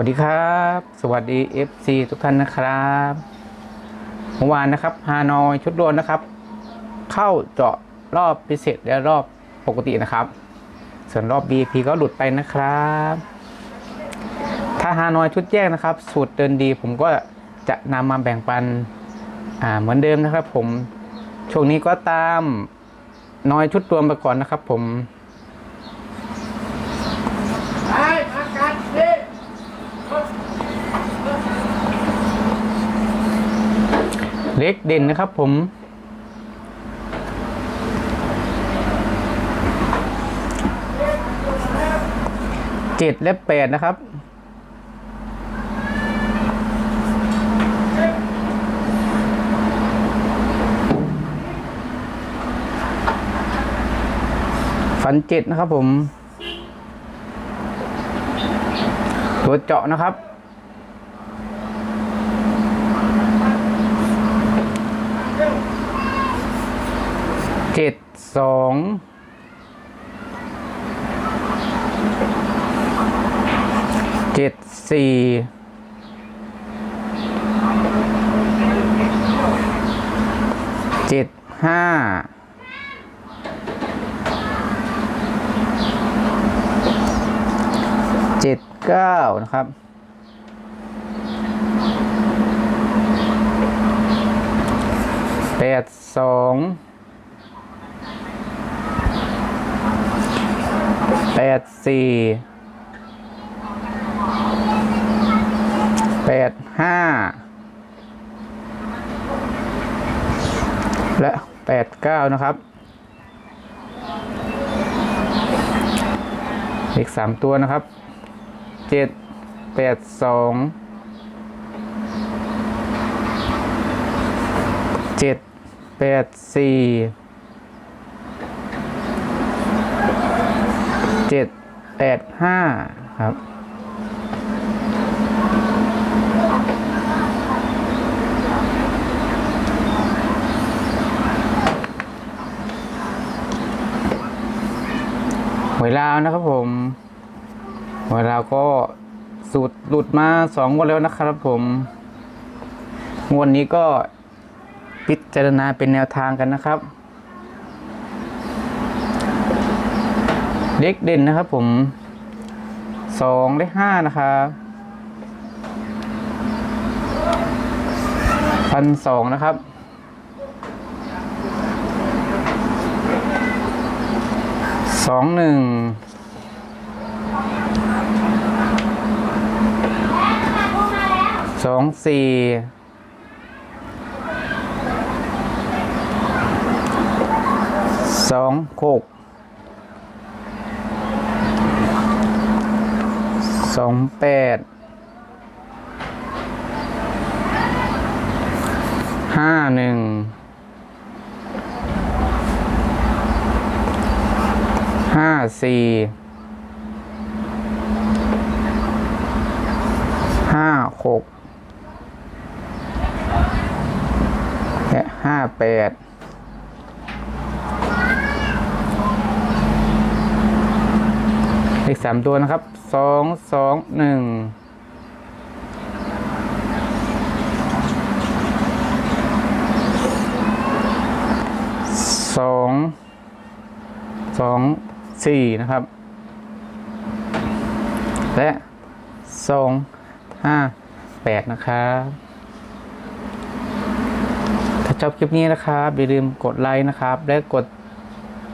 วัสดีครับ สวัสดี FC ทุกท่านนะครับเมื่อวานนะครับฮานอยชุดรวนนะครับ เข้าเจาะรอบพิเศษและรอบปกตินะครับ ส่วนรอบ BP ก็หลุดไปนะครับ ถ้าฮานอยชุดแยกนะครับ สูตรเดินดีผมก็จะนำมาแบ่งปันอ่าเหมือนเดิมนะครับ ผมช่วงนี้ก็ตามนอยชุดรวมไปก่อนนะครับ ผม ไปพักกันดิ เล็กเด่นนะครับผม เจ็ดและแปดนะครับฟันเจ็ดนะครับผม ตัวเจาะนะครับ เจ็ดสองเจ็ดสี่เจ็ดห้าเจ็ดเก้านะครับแปดสอง แปดสี่แปดห้าและแปดเก้านะครับอีกสามตัวนะครับเจ็ดแปดสองเจ็ดแปดสี่ เจ็ดแปดห้าครับ หวยลาวนะครับผมหวยลาวก็สูตรหลุดมาสองงวันแล้วนะครับผมงวดนี้ก็พิจารณาเป็นแนวทางกันนะครับ เด็กเด่นนะครับผมสองได้ห้านะครับพันสองนะครับสองหนึ่งสองสี่สองหก สองแปดห้าหนึ่งห้าสี่ห้าหกและห้าแปด เลขสามตัวนะครับสองสองหนึ่งสองสองสี่นะครับ และสองห้าแปดนะครับถ้าชอบคลิปนี้นะครับอย่าลืมกดไลค์นะครับ และกด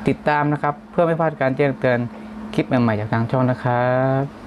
ติดตามนะครับ เพื่อไม่พลาดการแจ้งเตือน คลิปใหม่ๆจากทางช่องนะครับ